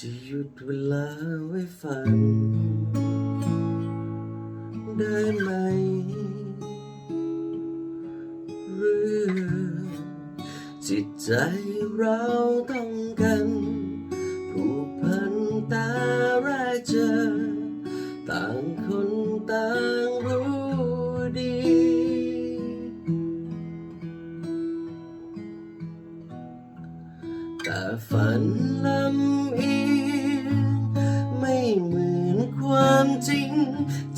จะหยุดเวลาไว้ฝัน ได้ไหม หรือจิตใจเราต้องกันผูกพันตาแรกเจอ ต่างคนต่างรู้ แต่ฝันลำเอียงไม่เหมือนความจริง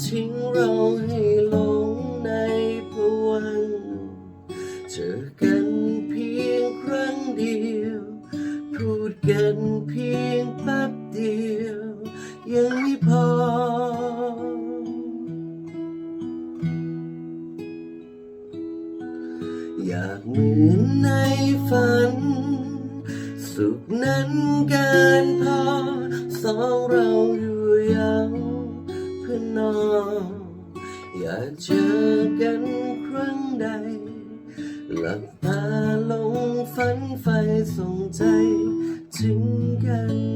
ทิ้งเราให้หลงในพวังเจอกันเพียงครั้งเดียว พูดกันเพียงแป๊บเดียว ยังไม่พออยากเหมือนในฝัน นเกินพอสองเราอยู่ยาวเพื่อนนอนอยากเจอกันครั้งใด หลับตาลงฝันไฟส่งใจถึงกัน